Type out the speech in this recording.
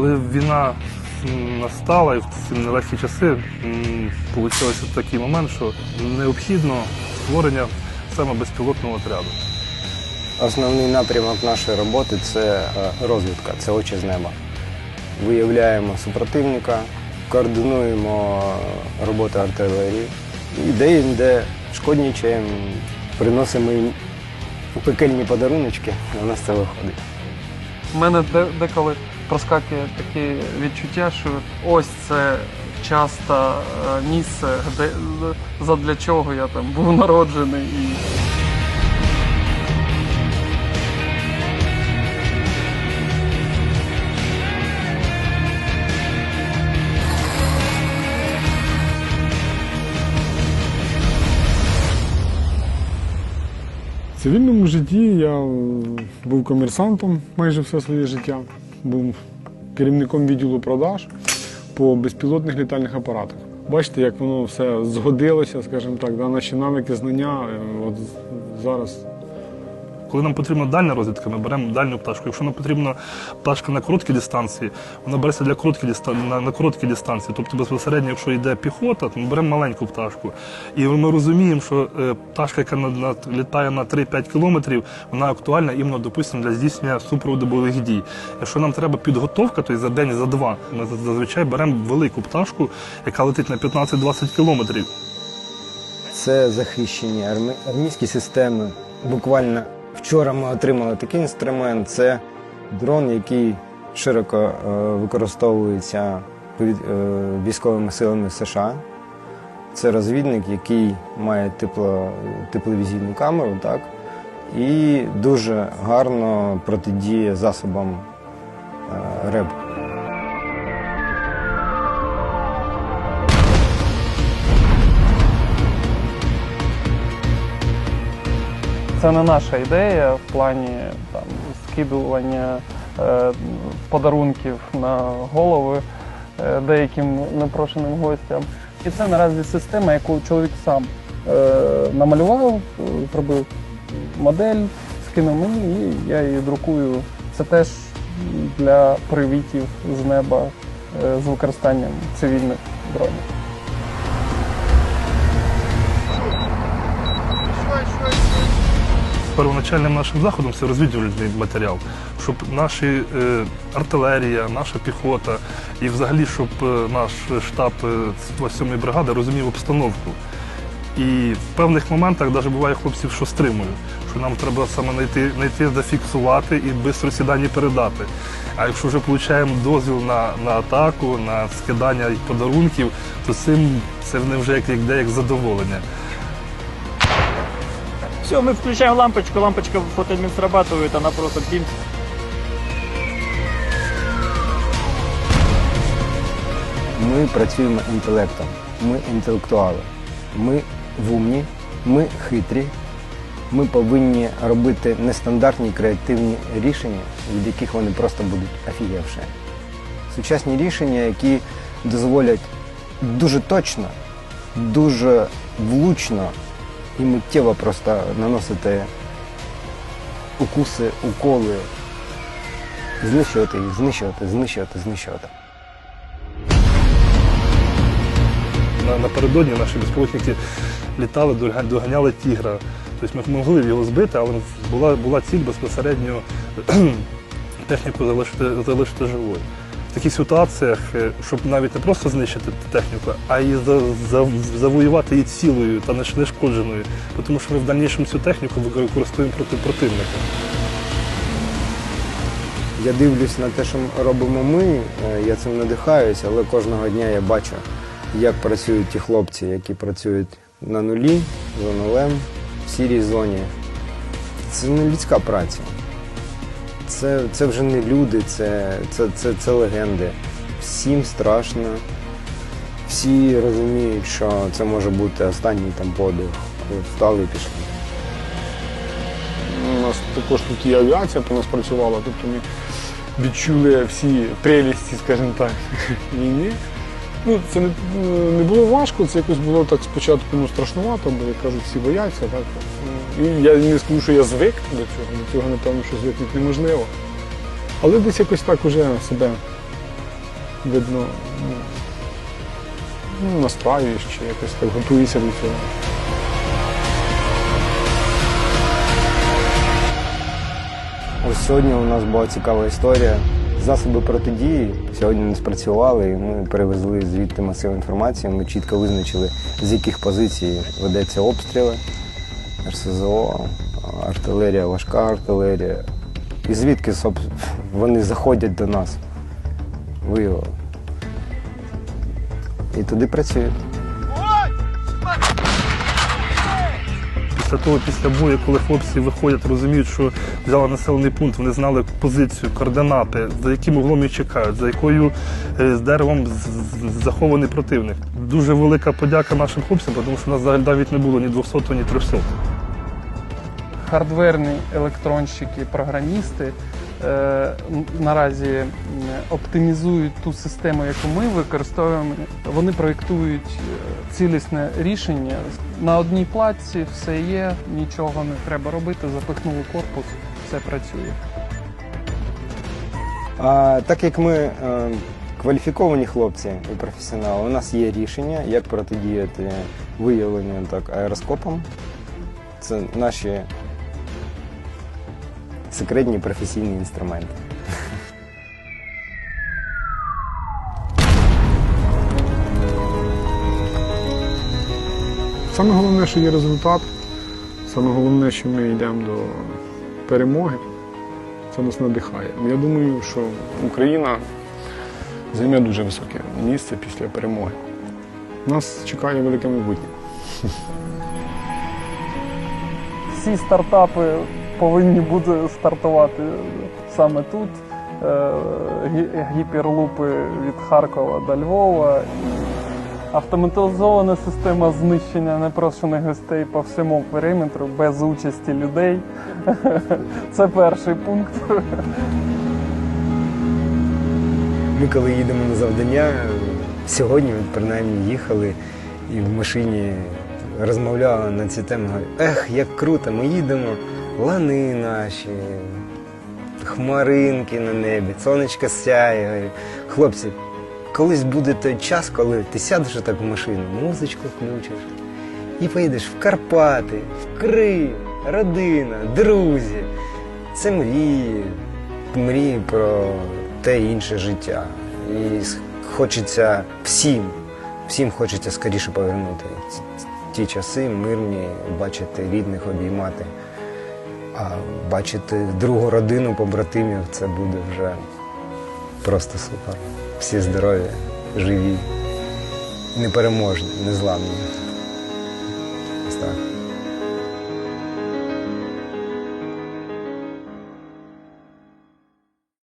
Коли війна настала і в ці нелегкі часи, вийшов такий момент, що необхідно створення саме безпілотного отряду. Основний напрямок нашої роботи це е, розвідка, це очі з неба. Виявляємо супротивника, координуємо е, роботу артилерії і де-інде шкоднічаємо, приносимо їм пекельні подаруночки, а у нас це виходить. У мене деколи проскакує таке відчуття, що ось це часто е, місце, де задля чого я там був народжений. І В цивільному житті я був комерсантом майже все своє життя. Був керівником відділу продаж по безпілотних літальних апаратах. Бачите, як воно все згодилося, скажімо так, да, наші навики, знання. е, От зараз Коли нам потрібна дальня розвідка, ми беремо дальню пташку. Якщо нам потрібна пташка на короткій дистанції, вона береться для короткій дистан... на, на короткій дистанції. Тобто безпосередньо, якщо йде піхота, то ми беремо маленьку пташку. І ми розуміємо, що е, пташка, яка на, на, літає на 3-5 кілометрів, вона актуальна іменно, допустимо, для здійснення супроводу бойових дій. Якщо нам треба підготовка, то за день, за два, ми зазвичай беремо велику пташку, яка летить на 15-20 кілометрів. Це захищені армі... армійські системи. Буквально вчора ми отримали такий інструмент. Це дрон, який широко е, використовується е, військовими силами США. Це розвідник, який має тепло, тепловізійну камеру, так? і дуже гарно протидіє засобам е, РЕБ. Це не наша ідея в плані там, скидування е, подарунків на голови е, деяким непрошеним гостям. І це наразі система, яку чоловік сам е, намалював, е, зробив модель, скинув мені, і я її друкую. Це теж для привітів з неба е, з використанням цивільних дронів. Первоначальним нашим заходом це розвідувальний матеріал, щоб наші е, артилерія, наша піхота і взагалі, щоб е, наш штаб е, 27-ї бригади розумів обстановку. І в певних моментах навіть буває хлопців, що стримують, що нам треба саме знайти, знайти зафіксувати і швидко дані передати. А якщо вже отримуємо дозвіл на, на атаку, на скидання подарунків, то цим це в них вже як, як, як задоволення. Все, мы включаем лампочку, лампочка фотоэлемент срабатывает, она просто бим. Ми працюємо інтелектом, ми інтелектуали, ми вумні, ми хитрі. Ми повинні робити нестандартні креативні рішення, від яких вони просто будуть офігівши. Сучасні рішення, які дозволять дуже точно, дуже влучно і миттєво просто наносити укуси, уколи, знищувати їх, знищувати, знищувати, знищувати. Напередодні наші безпілотники літали, доганяли тігра. Тобто ми могли його збити, але була, була ціль безпосередньо техніку залишити, залишити живою. В таких ситуаціях, е, щоб навіть не просто знищити техніку, а за, завоювати її цілою та не- нешкодженою. Тому що ми в дальнішому цю техніку використовуємо проти противника. Я дивлюсь на те, що робимо ми, е, я цим надихаюся, але кожного дня я бачу, як працюють ті хлопці, які працюють на нулі, за нулем, в сірій зоні. Це не людська праця. Це, це вже не люди, це, це, це, це легенди. Всім страшно. Всі розуміють, що це може бути останній там подих. Встали і пішли. у нас також тут і авіація по нас працювала, тобто ми відчули всі прелісті, скажімо так, війни. Ну, це не, не було важко, це якось було так спочатку ну, страшнувато, бо як кажуть, всі бояться. Так? Я не скажу, що я звик до цього, до цього, напевно, що звикнути неможливо. Але десь якось так уже себе видно, ну, ну, настраюєш чи якось так готуєшся до цього. Ось сьогодні у нас була цікава історія. Засоби протидії сьогодні не спрацювали, і ми перевезли звідти масив інформації. Ми чітко визначили, з яких позицій ведеться обстріли, РСЗО, артилерія, важка артилерія. І звідки вони заходять до нас. Виявили. І туди працюють. Після того, після бою, коли хлопці виходять, розуміють, що взяли населений пункт, вони знали позицію, координати, за яким углом їх чекають, за якою е, з деревом захований противник. Дуже велика подяка нашим хлопцям, тому що у нас навіть не було ні 200, ні 300. Хардверні електронщики, програмісти е, наразі оптимізують ту систему, яку ми використовуємо. Вони проєктують цілісне рішення. На одній платці все є, нічого не треба робити, запихнули корпус, все працює. А, так як ми е, кваліфіковані хлопці і професіонали, у нас є рішення, як протидіяти виявленню так, аероскопом. Це наші секретні професійні інструменти. Саме головне, що є результат, саме головне, що ми йдемо до перемоги, це нас надихає. Я думаю, що Україна займе дуже високе місце після перемоги. Нас чекає велике майбутнє. Всі стартапи повинні бути стартувати саме тут. Е, Гіперлупи від Харкова до Львова. Автоматизована система знищення непрошених гостей по всьому периметру без участі людей. Це перший пункт. Ми коли їдемо на завдання, сьогодні от принаймні їхали і в машині розмовляли на ці теми. Ех, як круто, ми їдемо, лани наші, хмаринки на небі, сонечко сяє. Хлопці, колись буде той час, коли ти сядеш так в машину, музичку включиш і поїдеш в Карпати, в Крим, родина, друзі. Це мрії, мрії про те інше життя. І хочеться всім, всім хочеться скоріше повернути ті часи мирні, бачити рідних, обіймати. А бачити другу родину побратимів це буде вже просто супер. Всі здорові, живі, непереможні, незламні.